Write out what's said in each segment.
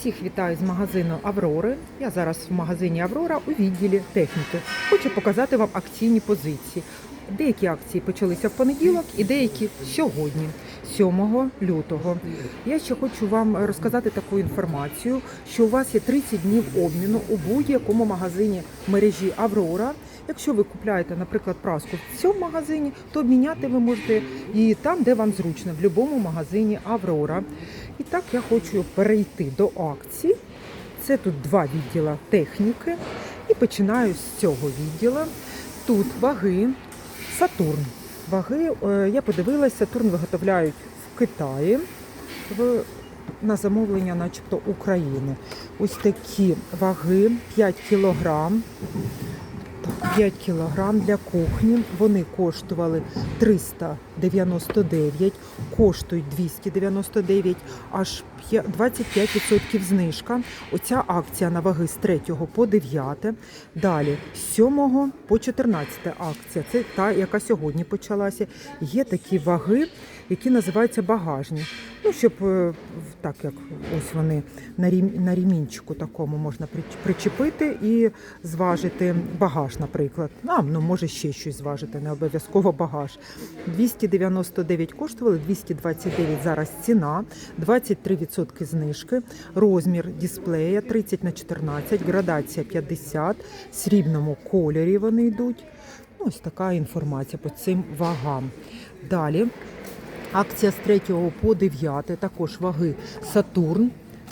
Всіх вітаю з магазину Аврори. Я зараз в магазині Аврора у відділі техніки. Хочу показати вам акційні позиції. Деякі акції почалися в понеділок і деякі сьогодні, 7 лютого. Я ще хочу вам розказати таку інформацію, що у вас є 30 днів обміну у будь-якому магазині мережі Аврора. Якщо ви купляєте, наприклад, праску в цьому магазині, то обміняти ви можете її там, де вам зручно, в будь-якому магазині Аврора. І так я хочу перейти до акцій. Це тут два відділа техніки. І починаю з цього відділу. Тут ваги Сатурн. Ваги, е, я подивилася, Сатурн виготовляють в Китаї в, на замовлення, начебто, України. Ось такі ваги 5 кілограм. Так, 5 кілограм для кухні. Вони коштували 399, коштують 299, аж п'я- 25% знижка. Оця акція на ваги з 3 по 9. Далі з 7 по 14 акція. Це та, яка сьогодні почалася. Є такі ваги, які називаються багажні. Ну, щоб е, так як ось вони на, рімінчику такому можна прич- причепити і зважити багаж, наприклад. А, ну може ще щось зважити, не обов'язково багаж. 299 коштували, 229 зараз ціна, 23% знижки, розмір дисплея 30 на 14, градація 50, в срібному кольорі вони йдуть. Ну, Ось така інформація по цим вагам. Далі Акція з 3 по 9, також ваги Сатурн,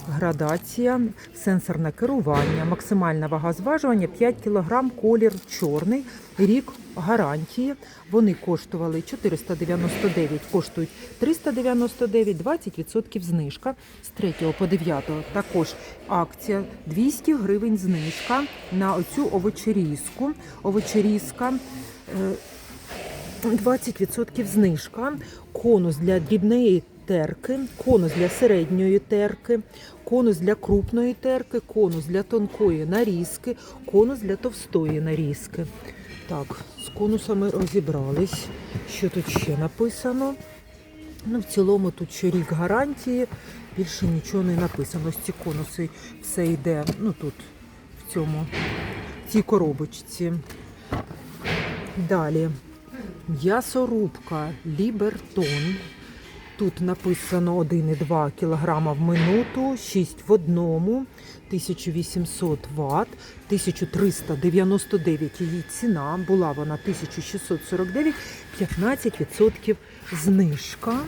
градація, сенсорне керування, максимальна вага зважування 5 кг, колір чорний, рік гарантії. Вони коштували 499, коштують 399, 20% знижка. З 3 по 9 також акція 200 гривень знижка на оцю овочерізку. Овочерізка е, 20% знижка, конус для дрібної терки, конус для середньої терки, конус для крупної терки, конус для тонкої нарізки, конус для товстої нарізки. Так, з конусами розібрались. Що тут ще написано? Ну, в цілому тут ще рік гарантії, більше нічого не написано. Ось ці конуси все йде, ну тут, в цьому, в цій коробочці. Далі. М'ясорубка Лібертон. Тут написано 1,2 кг в минуту, 6 в одному, 1800 Вт, 1399 її ціна. Була вона 1649, 15% знижка.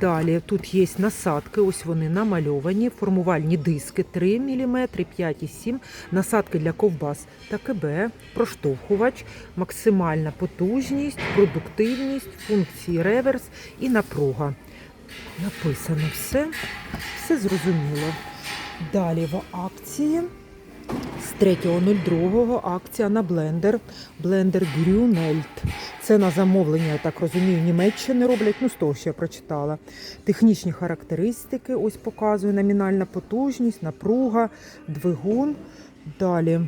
Далі тут є насадки, ось вони намальовані, формувальні диски 3 мм, 5,7 насадки для ковбас та КБ, проштовхувач, максимальна потужність, продуктивність, функції реверс і напруга. Написано все, все зрозуміло. Далі в акції з 3.02 акція на блендер. Блендер Grünelt. Це на замовлення, я так розумію, Німеччини роблять. Ну, з того, що я прочитала. Технічні характеристики, ось показую. Номінальна потужність, напруга, двигун. Далі.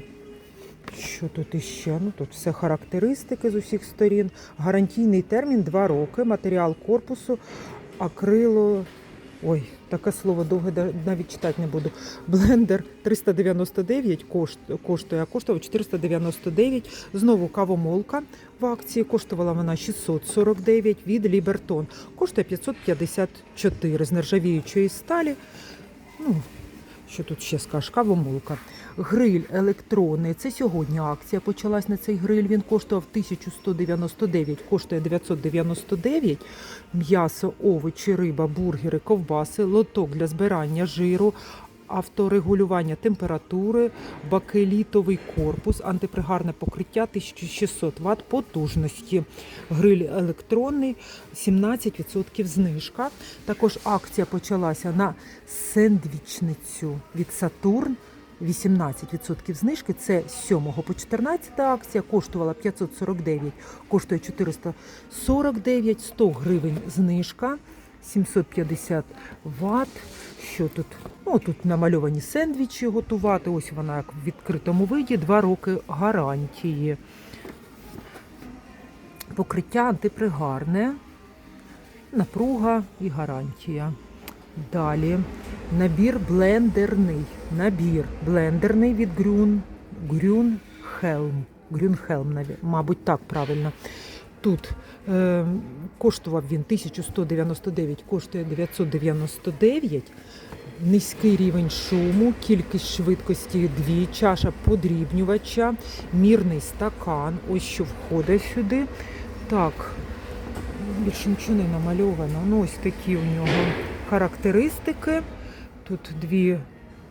Що тут іще? Ну тут все характеристики з усіх сторін. Гарантійний термін 2 роки. Матеріал корпусу, акрило. Ой, таке слово довге навіть читати не буду. Блендер 399 кошт, коштує, а коштував 499. Знову кавомолка в акції. Коштувала вона 649 від Лібертон. Коштує 554 з нержавіючої сталі. Ну, що тут ще скажеш? Кавомолка. Гриль електронний. Це сьогодні акція почалась на цей гриль. Він коштував 1199, коштує 999. М'ясо, овочі, риба, бургери, ковбаси, лоток для збирання жиру. Авторегулювання температури, бакелітовий корпус, антипригарне покриття 1600 Вт потужності. Гриль електронний, 17% знижка. Також акція почалася на сендвічницю від Сатурн. 18% знижки. Це з 7 по 14 акція. Коштувала 549, коштує 449, 100 гривень знижка. 750 Вт. Що тут? Ну, тут намальовані сендвічі готувати. Ось вона як в відкритому виді. Два роки гарантії. Покриття антипригарне, напруга і гарантія. Далі набір блендерний. Набір блендерний від Grün, Grünhelm. Grünhelm, наві- мабуть, так правильно. Тут е, коштував він 1199, коштує 999. Низький рівень шуму, кількість швидкості 2, чаша подрібнювача, мірний стакан. Ось що входить сюди. Так, більше нічого не намальовано. Ну, ось такі у нього характеристики. Тут дві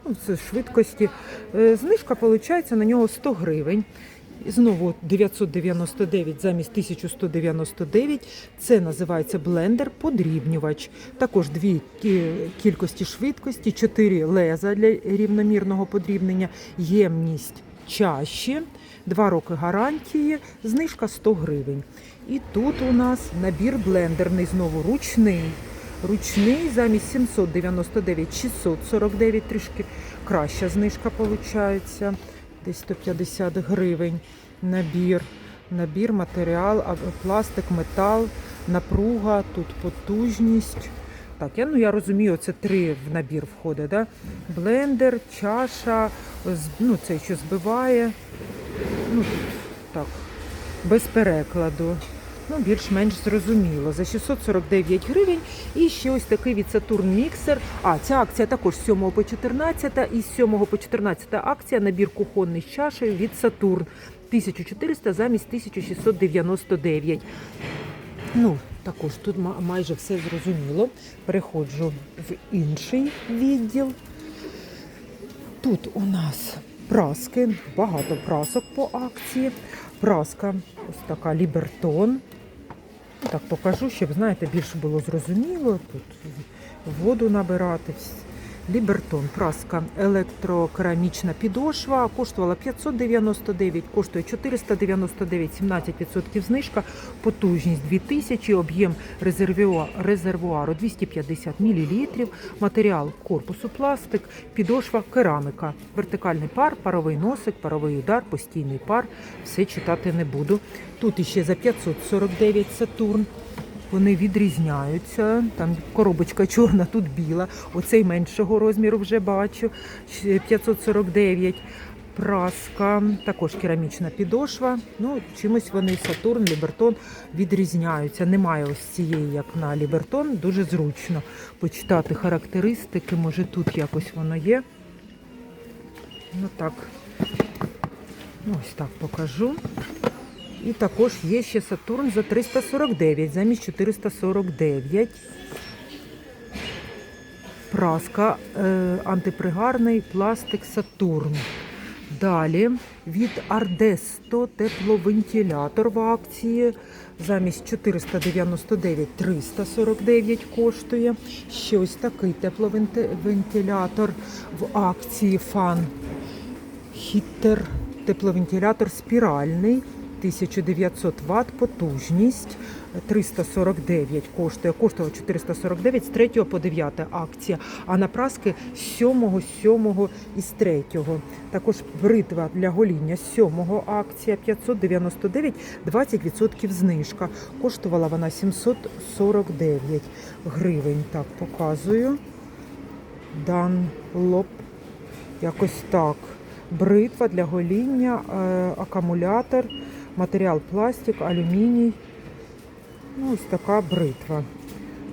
ну, це швидкості. Е, Знижка виходить на нього 100 гривень. Знову 999 замість 1199. Це називається блендер подрібнювач. Також дві кількості швидкості, чотири леза для рівномірного подрібнення, ємність чаші, два роки гарантії, знижка 100 гривень. І тут у нас набір блендерний, знову ручний. Ручний замість 799 649, трішки краща знижка виходить. Десь 150 гривень. Набір. Набір, матеріал, пластик, метал, напруга, тут потужність. Так, я, ну, я розумію, це три в набір входить. Да? Блендер, чаша, ну, цей, що збиває. Ну, так, без перекладу. Ну, більш-менш зрозуміло. За 649 гривень. І ще ось такий від Saturn міксер. А, ця акція також з 7 по 14. І з 7 по 14 акція набір кухонний з чашею від Saturn. 1400 замість 1699. Ну, також тут майже все зрозуміло. Переходжу в інший відділ. Тут у нас праски, багато прасок по акції. Праска ось така Лібертон. Так покажу, щоб, знаєте, більше було зрозуміло. Тут воду набирати. Лібертон, праска, електрокерамічна підошва, коштувала 599, коштує 499, 17% знижка, потужність 2000, об'єм резервуа- резервуару 250 мл, матеріал корпусу пластик, підошва керамика, вертикальний пар, паровий носик, паровий удар, постійний пар. Все читати не буду. Тут іще за 549 Сатурн. Вони відрізняються. Там коробочка чорна, тут біла. Оцей меншого розміру вже бачу. 549. Праска, також керамічна підошва. Ну, чимось вони Сатурн, Лібертон відрізняються. Немає ось цієї, як на Лібертон. Дуже зручно почитати характеристики. Може тут якось воно є. Ну так. Ну, Ось так покажу. І також є ще Сатурн за 349 замість 449. Праска, е, антипригарний пластик Сатурн. Далі від Ардесто тепловентилятор в акції. Замість 499 349 коштує. Ще ось такий тепловентилятор в акції Фан Хіттер тепловентилятор спіральний. 1900 Вт, потужність 349 коштує, коштував 449 з 3 по 9 акція, а на праски з 7, 7 і з 3. Також бритва для гоління з 7 акція 599, 20% знижка. Коштувала вона 749 гривень. Так, показую. Данлоп. Якось так. Бритва для гоління, е, акумулятор, матеріал пластик, алюміній. Ну, ось така бритва.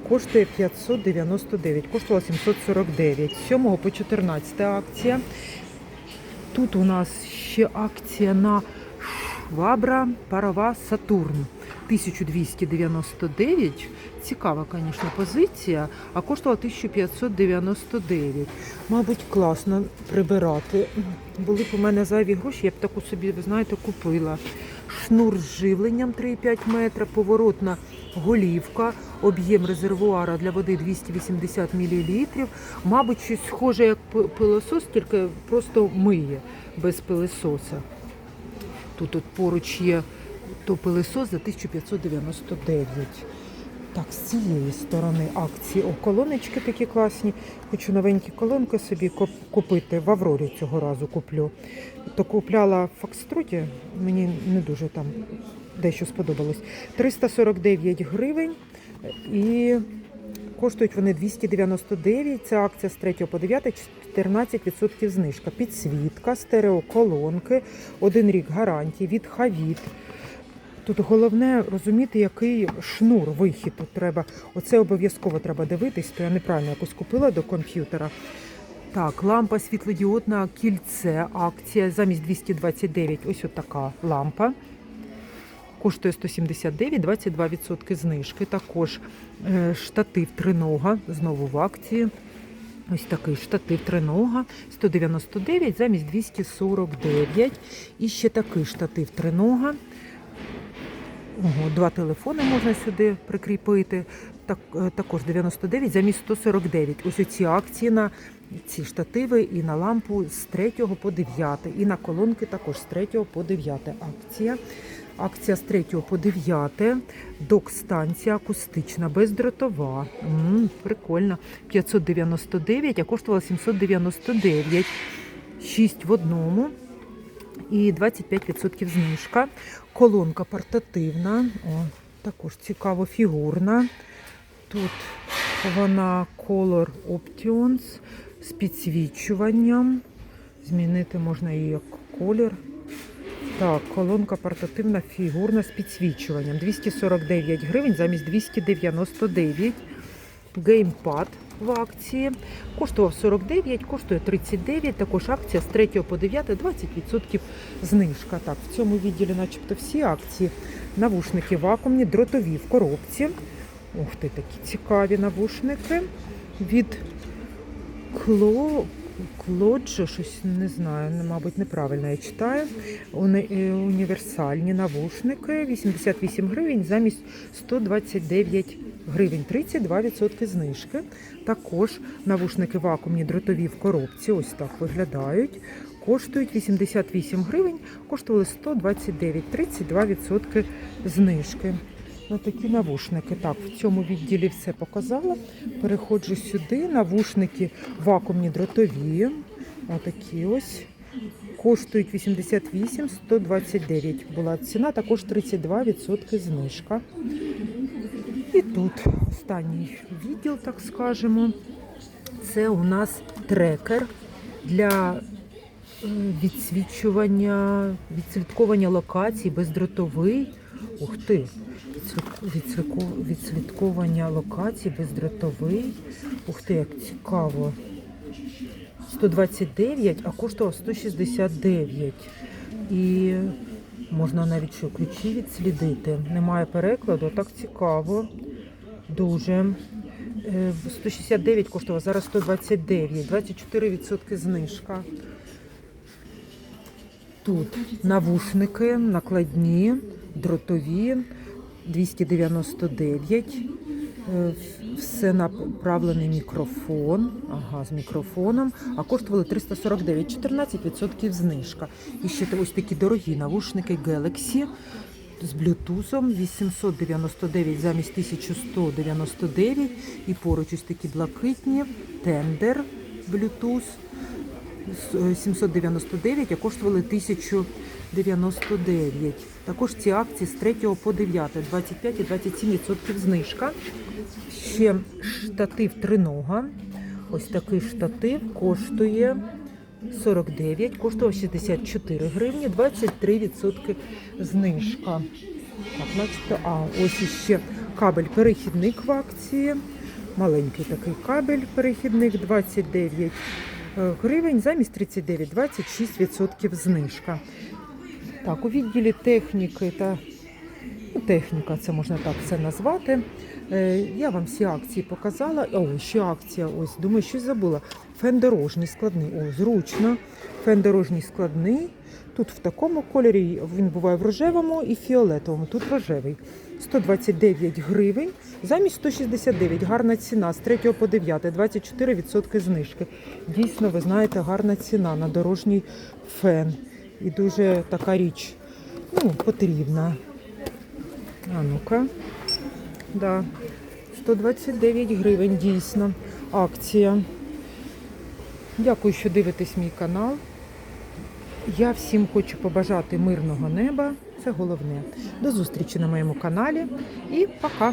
Коштує 599, коштувала 749. З 7 по 14 акція. Тут у нас ще акція на швабра парова Сатурн. 1299. Цікава, звісно, позиція, а коштувала 1599. Мабуть, класно прибирати. Були б у мене зайві гроші, я б таку собі, ви знаєте, купила. Шнур з живленням 3,5 метра, поворотна голівка, об'єм резервуара для води 280 мл. Мабуть, щось схоже як пи- пилосос, тільки просто миє без пилососа. Тут от поруч є то пилосос за 1599. Так, з цієї сторони акції. О, колоночки такі класні. Хочу новенькі колонки собі купити. В Аврорі цього разу куплю. То купляла в Фокстроті, мені не дуже там дещо сподобалось. 349 гривень і коштують вони 299. Це акція з 3 по 9, 14% знижка. Підсвітка, стереоколонки, один рік гарантії від Хавіт. Тут головне розуміти, який шнур вихід тут треба. Оце обов'язково треба дивитись, то я неправильно якось купила до комп'ютера. Так, лампа світлодіодна кільце, акція замість 229. Ось така лампа. Коштує 179, 22% знижки. Також е, штатив тринога, знову в акції. Ось такий штатив тринога 199 замість 249. І ще такий штатив тринога. Два телефони можна сюди прикріпити. Так, е, також 99 замість 149. Ось оці акції на ці штативи і на лампу з 3 по 9. І на колонки також з 3 по 9 акція. Акція з 3 по 9. Док-станція акустична, бездротова. М, прикольно. 599, а коштувала 799. 6 в одному. І 25% знижка. Колонка портативна. О, також цікаво, фігурна. Тут вона Color Options з підсвічуванням. Змінити можна її як колір. Так, колонка портативна фігурна з підсвічуванням. 249 гривень замість 299. Геймпад в акції. Коштував 49, коштує 39. Також акція з 3 по 9, 20% знижка. Так, в цьому відділі начебто всі акції. Навушники вакуумні, дротові в коробці. Ух ти, такі цікаві навушники. Від Кло... Клоджо, щось не знаю, ну, мабуть, неправильно я читаю. Уни... е, Універсальні навушники 88 гривень замість 129 гривень, 32% знижки. Також навушники вакуумні дротові в коробці, ось так виглядають. Коштують 88 гривень, коштували 129, 32% знижки. Такі навушники. Так, в цьому відділі все показала. Переходжу сюди. Навушники вакуумні дротові. Отакі ось. Коштують 88, 129 була ціна, також 32% знижка. І тут останній відділ, так скажемо. Це у нас трекер для е, відсвічування, відслідковування локацій, бездротовий. Ух ти! Відслідковування локацій, бездротовий. Ух ти, як цікаво. 129, а коштував 169. І можна навіть що ключі відслідити. Немає перекладу, так цікаво. Дуже. Е, 169 коштував, зараз 129, 24% знижка. Тут навушники накладні, дротові, 299. Е, Все направлений мікрофон. Ага, з мікрофоном. А коштували 349, 14% знижка. І ще ось такі дорогі навушники Galaxy з блютузом 899 замість 1199. І поруч ось такі блакитні Tender Bluetooth з- е, 799, а коштували 1099. Також ці акції з 3 по 9, 25 і 27% знижка. Ще штатив тринога. Ось такий штатив коштує 49, коштував 64 гривні, 23% знижка. Так, начебто, а ось іще кабель перехідник в акції. Маленький такий кабель перехідник 29 е, гривень, замість 39, 26% знижка. Так, у відділі техніки та ну, техніка, це можна так це назвати. Е, Я вам всі акції показала. О, ще акція, ось, думаю, щось забула. Фен дорожній складний. О, зручно. Фен дорожній складний. Тут в такому кольорі він буває в рожевому і фіолетовому. Тут рожевий. 129 гривень замість 169. Гарна ціна з 3 по 9, 24% знижки. Дійсно, ви знаєте, гарна ціна на дорожній фен. І дуже така річ ну, потрібна. А ну-ка. Да. 129 гривень дійсно. Акція. Дякую, що дивитесь мій канал. Я всім хочу побажати мирного неба. Це головне. До зустрічі на моєму каналі і пока!